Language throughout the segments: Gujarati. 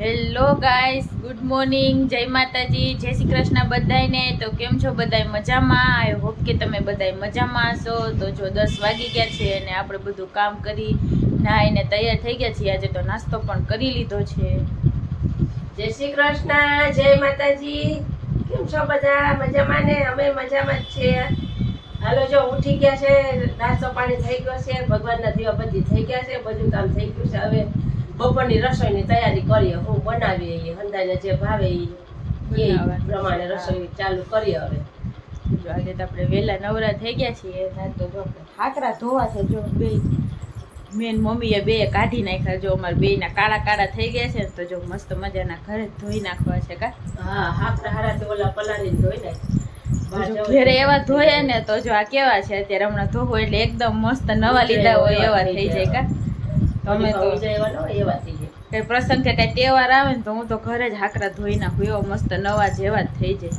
હેલો ગાઈસ ગુડ મોર્નિંગ જય માતાજી. જય શ્રી કૃષ્ણ બધાયને. તો કેમ છો બધાય? મજામાં? આઈ હોપ કે તમે બધાય મજામાં હશો. તો જો દસ વાગી ગયા છે અને આપણે બધું કામ કરી નાહીને તૈયાર થઈ ગયા છીએ. આજે તો નાસ્તો પણ કરી લીધો છે. જય શ્રી કૃષ્ણ. જય માતાજી. કેમ છો બધા? મજામાં ને? અમે મજામાં જ છીએ. હાલો, જો ઉઠી ગયા છે. નાસ્તો પાણી થઈ ગયો છે. ભગવાનના દીવા બધી થઈ ગયા છે. બધું કામ થઈ ગયું છે. હવે બપોરની રસોઈની તૈયારી કરીએ હું બનાવીએ એ હંદાને જે ભાવે એ પ્રમાણે રસોઈ ચાલુ કરીએ હવે. જો આજે તો આપણે વહેલા નવરા થઈ ગયા છીએ તો જો હાકરા ધોવા છે જો બે. મેન મમ્મીએ બે કાઢી નાખ્યા જો અમારા ના કાળા કાળા થઈ ગયા છે તો જો મસ્ત મજાના ઘરે ધોઈ નાખવા છે કા? હા હાકરા હારા તો ઓલા પલાળીને ધોઈ નાખ. ઘેરે એવા ધોયા ને તો જો આ કેવા છે અત્યારે હમણાં ધોવો એટલે એકદમ મસ્ત નવા લીધા હોય એવા થઈ જાય કા? તમે તો કઈ પ્રસંગ કે કઈ તહેવાર આવે ને તો હું તો ઘરે જ હાકરા ધોઈ નાખું એવા મસ્ત નવા જેવા જ થઈ જાય.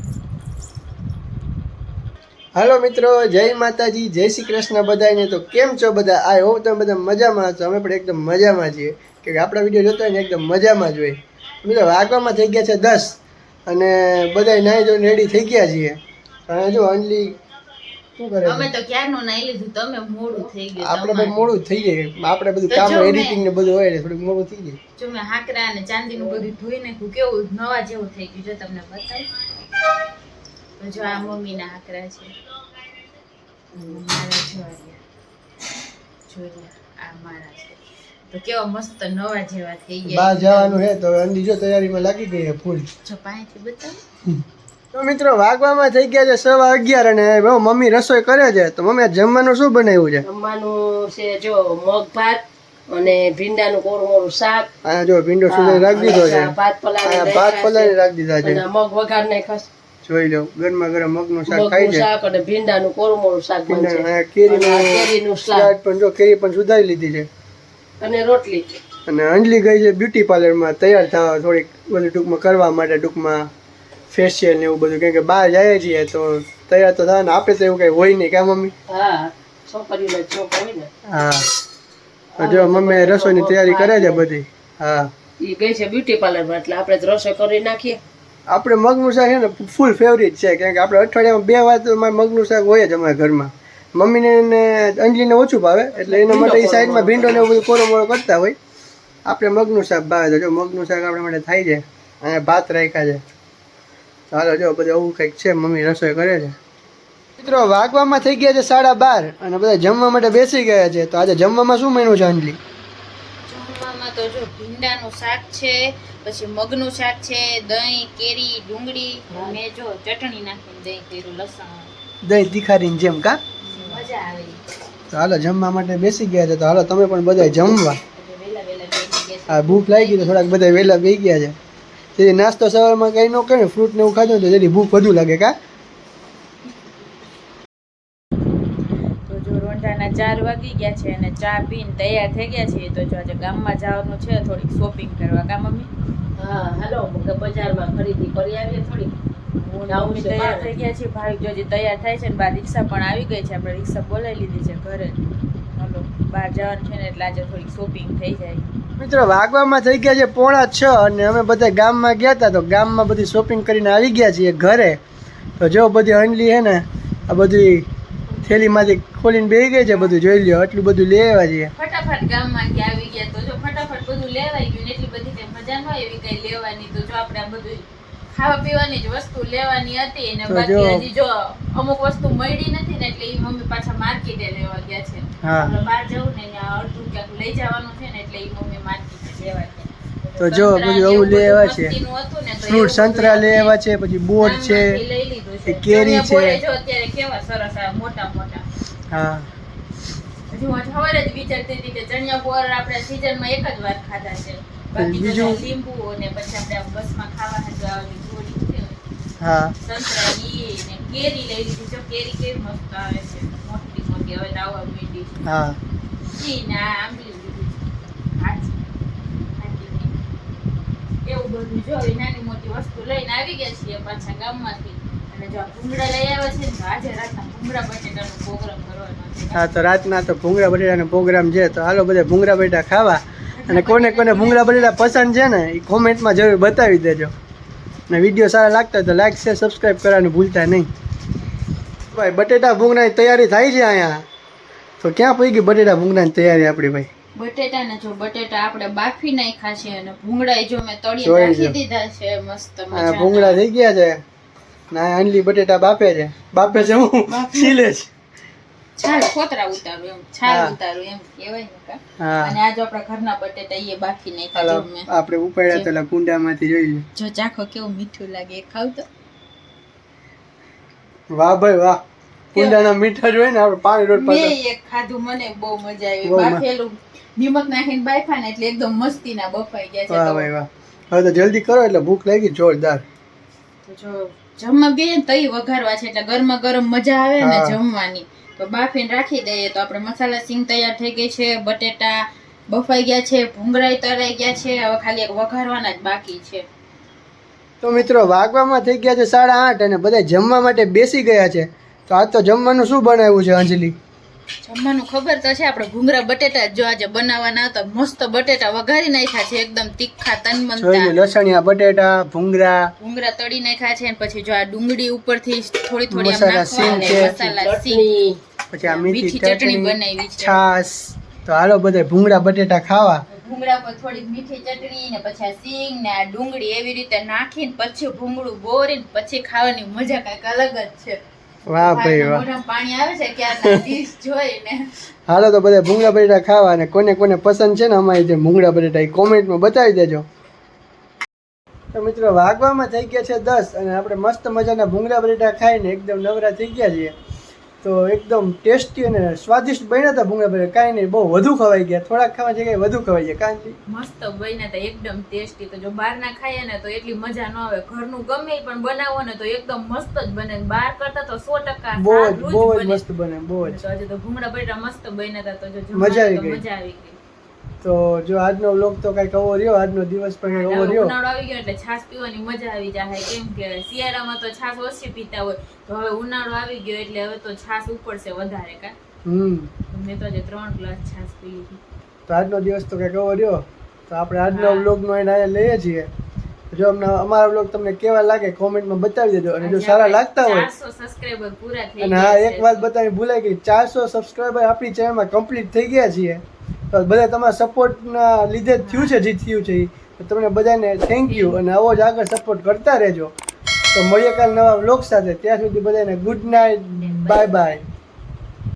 હાલો મિત્રો જય માતાજી જય શ્રી કૃષ્ણ બધાને તો કેમ છો બધા? આઈ હોપ તમે બધા મજામાં છો. અમે પણ એકદમ મજામાં છીએ. કે આપણા વીડિયો જોતા હોય ને એકદમ મજામાં જ હોય. મિત્રો વાગવામાં થઈ ગયા છે દસ અને બધા નાહી જોઈને રેડી થઈ ગયા છીએ. અને જો અંજલી અમે તો ક્યારનું નાઈ લીધું તમે મોડું થઈ ગયું આપણે ભાઈ મોડું થઈ જાય આપણે બધું કામ એડિટિંગ ને બધું હોય ને મોડું થઈ જાય જો મેં હાકરા અને ચાંદીનું બધું ધોઈ નાખ્યું કેવું નવા જેવું થઈ ગયું જો તમને બતાવું. તો જો આ મમ્મીના હાકરા છે. મારા જોરિયા જોરિયા આ મારા છે. તો કેવા મસ્ત નવા જેવા થઈ બહાર ગયા જવાનું હે તો અંજલી જો તૈયારીમાં લાગી ગઈ ફૂલ. જો પાણીથી બતાવો. તો મિત્રો વાગવામાં થઈ ગયા છે સવા અગિયાર અને મમ્મી રસોઈ કરે છે તો મમ્મી જમવાનું શું બનાવ્યું છે? જમવાનું છે જો મગ ભાત અને ભીંડાનું કોરું મોરું શાક. આ જો ભીંડો સુધી રાખી દીધો છે. ભાત પલાળી ભાત પલાળી રાખી દીધા છે. અને મગ વઘાર ને ખસ. જોઈ લો ગરમા ગરમ મગનું શાક ખાઈ છે. શાક અને ભીંડાનું કોરું મોરું શાક બનશે કેરીનું કેરીનું શાક. પણ જો કેરી પણ સુધારી લીધી છે. અને રોટલી. અને અંજલી ગઈ છે બ્યુટી પાર્લરમાં તૈયાર થવા થોડીક બધું ટૂંકમાં કરવા માટે ટૂંકમાં. ફેશિયલ ને એવું બધું. કેમ કે બહાર જાય છીએ તો તૈયાર તો થાય ને આપણે તો એવું કઈ હોય નહીં. કે મમ્મી? હા છોકરીને ને હા. જો મમ્મી રસોઈની તૈયારી કરે છે બધી. હા. એ ગઈ છે બ્યુટી પાર્લરમાં એટલે આપણે રસોઈ કરી નાખીએ. આપણે મગનું શાક છે ને ફૂલ ફેવરિટ છે. કેમ કે આપણે અઠવાડિયામાં બે વાર તો મગનું શાક હોય જ અમારા ઘરમાં. મમ્મીને ને અંજલીને ઓછું ભાવે એટલે એના માટે એ સાઈડમાં ભીંડો ને એવું બધું કોરો મોરો કરતા હોય. આપણે મગનું શાક ભાવે તો જો મગનું શાક આપણા માટે થાય છે. અને ભાત રાખ્યા છે. ચાલો જો બધું એવું કંઈક છે મમ્મી રસોઈ કરે છે. મિત્રો વાગવામાં થઈ ગયા છે સાડા બાર અને બધા જમવા માટે બેસી ગયા છે. તો આજે જમવામાં શું મેનુ છે અંજલી? જમવામાં તો જો ભીંડાનું શાક છે પછી મગનું શાક છે દહીં કેરી ડુંગળી મેં જો ચટણી નાખીને દહીં કર્યું લસણ. દહીં તીખારીની જેમ કા? મજા આવે. તો હાલો જમવા માટે બેસી ગયા છે. તો હાલો તમે પણ બધા જમવા હા ભૂખ લાગી તો થોડાક બધા વહેલા બેસી ગયા છે. તેથી નાસ્તો સવારમાં કંઈ ન કરે ને ફ્રૂટ ને એવું ખાધું ને તો જેથી ભૂખ વધુ લાગે કા? તો જો રોંઢાના ચાર વાગી ગયા છે અને ચા પીને તૈયાર થઈ ગયા છીએ તો જો આજે ગામમાં જવાનું છે થોડીક શોપિંગ કરવા કા મમ્મી? હા હાલો બજારમાં ખરીદી કરી આવીએ થોડીક. હું મમ્મી તૈયાર થઈ ગયા છે ભાઈ જો તૈયાર થાય છે ને બા રિક્ષા પણ આવી ગઈ છે આપણે રિક્ષા બોલાવી લીધી છે ઘરે. બહાર જવાનું છે ને એટલે આજે થોડીક શોપિંગ થઈ જાય. મિત્રો વાગવામાં થઈ ગયા છે પોણા છ અને અમે બધા ગામમાં ગયા હતા તો ગામમાં બધી શોપિંગ કરીને આવી ગયા છીએ ઘરે. તો જો બધી હંડલી છે ને આ બધી થેલીમાંથી ખોલીને બેસી ગઈ છે બધું જોઈ લ્યો આટલું બધું લઈ આવ્યા છીએ. ફટાફટ ગામમાંથી આવી ગયા તો જો ફટાફટ બધું લેવાઈ ગયું એટલી બધી મજા ન એવી કઈ લેવાની તો જો આપણે આ બધું ખાવા પીવાની જ વસ્તુ લેવાની હતી અને બાકી. હજી જો અમુક વસ્તુ મળી નથી ને એટલે ઈ મમ્મી પાછા માર્કેટે લેવા ગયા છે હા. બહાર જવું ને અડધું ક્યાંક લઈ જવાનું છે ને એટલે ઈ મમ્મી માર્કેટે લેવા ગયા તો જો બધું એવું લઈ આવ્યા છે. ફ્રૂટ સંતરા લઈ આવ્યા છે પછી બોટ છે. એ કેરી છે. અત્યારે કેવા સરસ આ મોટા મોટા હા સવારે જ વિચારતી હતી કે ચણિયા બોર આપણે સીઝનમાં એક જ વાર ખાધા છે બાકી બીજું? હા. સંતરા ને કેરી લઈ લીધી. જો કેરી કેવી મસ્ત આવે છે. મોટી મોટી. હવે તો આવવા હા. ઈ ને આંબલી લીધી. છે હાચી. હાચી. એવું બધું જો હવે નાની મોટી વસ્તુ લઈને આવી ગયા છીએ પાછા ગામમાંથી. અને જો ભૂંગળા લઈ આવ્યા છે તો આજે રાતના ભૂંગળા બટેટાનો પ્રોગ્રામ કરવાનો છે. હા તો રાતના તો ભૂંગળા બટેટાનો પ્રોગ્રામ છે તો હાલો બધા ભૂંગળા બટેટા ખાવા. અને કોને કોને ભૂંગળા બટેટા પસંદ છે ને એ કોમેન્ટમાં જરૂર બતાવી દેજો. અને વીડિયો સારા લાગતા તો લાઈક શેર સબસ્ક્રાઈબ કરવાનું ભૂલતા નહીં. ભાઈ બટેટા ભૂંગનાની તૈયારી થાય છે અહીંયા? તો ક્યાં પડી ગઈ બટેટા ભૂંગનાની તૈયારી આપણી ભાઈ? બટેટા ને જો બટેટા આપણે બાફી નાખ્યા છે અને ભૂંગળા જો મેં તળી નાખી દીધા છે મસ્ત મજા ભૂંગળા થઈ ગયા છે. ના આંડલી બટેટા બાફે છે. બાફે છે હું. છીલે છે. છાલ ખોતરા ઉતારું એમ છાલ. ઉતારું એમ કહેવાય ને અને આજ આપણા ઘરના બટેટા એ બાફી નાખ્યા મેં આપણે ઉપાડ્યા પેલા કુંડામાંથી જોઈ લે જો ચાખો કેવું મીઠું લાગે એ ખાવ તો. વાહ ભાઈ વાહ. કુંડાના મીઠા જ ને આપણે પાણી રોડ પાછળ મેં એક ખાધું મને બહુ મજા આવી. બાફેલું. નિમક નાખીને બાફા ને એટલે એકદમ મસ્તીના બફાઈ ગયા છે વાહ ભાઈ વાહ. હવે તો જલ્દી કરો એટલે ભૂખ લાગી જોરદાર. તો જો જમવા બે તઈ વઘારવા છે એટલે ગરમા ગરમ મજા આવે ને જમવાની. તો બાફીને રાખી દઈએ. તો આપણે મસાલા સિંગ તૈયાર થઈ ગઈ છે બટેટા બફાઈ ગયા છે ભૂંગળાઈ તરાઈ ગયા છે. હવે ખાલી એક વઘારવાના જ બાકી છે. તો મિત્રો વાગવામાં થઈ ગયા છે સાડા આઠ અને બધા જમવા માટે બેસી ગયા છે. તો આજ તો જમવાનું શું બનાવ્યું છે અંજલિ? જમવાનું ખબર તો છે આપણે ભૂંગરા બટેટા જો આજે બનાવવાના હતા. મસ્ત બટેટા વઘારી નાખ્યા છે એકદમ તીખા તનમનતા. લસણિયા બટેટા ભૂંગરા ભૂંગરા તળી નાખ્યા છે પછી જો આ ડુંગળી ઉપરથી થોડી થોડી મસાલા સિંગ છે. મસાલા સિંગ. ચટણી પછી આ મીઠી ચટણી બનાવી છે. છાસ તો હાલો બધા ભૂંગળા બટેટા ખાવા. ભૂંગળા પર થોડી મીઠી ચટણી ને પછી સિંગ ને આ ડુંગળી એવી રીતે નાખીને પછી ભૂંગળું બોરીને પછી ખાવાની મજા કંઈક અલગ જ છે. વાહ ભાઈ વાહ. પાણી આવે છે ક્યાં ડીશ જોઈને. હાલો તો બધા ભૂંગળા બટેટા ખાવા અને કોને કોને પસંદ છે ને અમારી જે ભૂંગળા બટેટા એ કોમેન્ટમાં બતાવી દેજો. તો મિત્રો વાગવામાં થઈ ગયા છે દસ અને આપણે મસ્ત મજાના ભૂંગળા બટેટા ખાઈને એકદમ નવરા થઈ ગયા છીએ. તો એકદમ ટેસ્ટી અને સ્વાદિષ્ટ બન્યા હતા ભૂંગળા ભરે કાંઈ નહીં બહુ વધુ ખવાઈ ગયા. થોડાક ખાવા જગ્યાએ વધુ ખવાઈ ગયા. કારણ કે મસ્ત બન્યા હતા એકદમ ટેસ્ટી. તો જો બહારના ખાઈએ ને તો એટલી મજા ન આવે. ઘરનું ગમે પણ બનાવો ને તો એકદમ મસ્ત જ બને. બહાર કરતા તો સો ટકા બહુ જ બહુ જ. મસ્ત બને બહુ જ. તો ભૂંગળા ભરેટા મસ્ત બન્યા હતા તો જો મજા આવી ગઈ. મજા આવી ગઈ. તો જો આજનો વ્લોગ તો કાંઈક આવો રહ્યો આજનો દિવસ પણ કાંઈક આવો રહ્યો. ઉનાળો આવી ગયો એટલે છાશ પીવાની મજા આવી જાય કેમ કે શિયાળામાં તો છાશ ઓછી પીતા હોય. તો હવે ઉનાળો આવી ગયો એટલે હવે તો છાશ ઉપડશે વધારે કા? હમ. મેં તો આજે ત્રણ ગ્લાસ છાશ પી લીધી. તો આજનો દિવસ તો કંઈક આવો રહ્યો. તો આપણે આજનો વ્લોગનો એને અહીંયા લઈએ છીએ. જો અમને અમારા વ્લોગ તમને કેવા લાગે કોમેન્ટમાં બતાવી દેજો. અને જો સારા લાગતા હોય. 400 સબસ્ક્રાઇબર પૂરા થઈ અને હા એક વાત બતાવી ભૂલાઈ ગઈ. ચારસો સબસ્ક્રાઈબર આપણી ચેનલમાં કમ્પ્લીટ થઈ ગયા છીએ. બધા તમારા સપોર્ટના લીધે જ થયું છે જે થયું છે એ. તમને બધાને થેન્ક યુ અને આવો જ આગળ સપોર્ટ કરતા રહેજો. તો મળીએ કાલ નવા વ્લોગ સાથે. ત્યાં સુધી બધાને ગુડ નાઇટ બાય બાય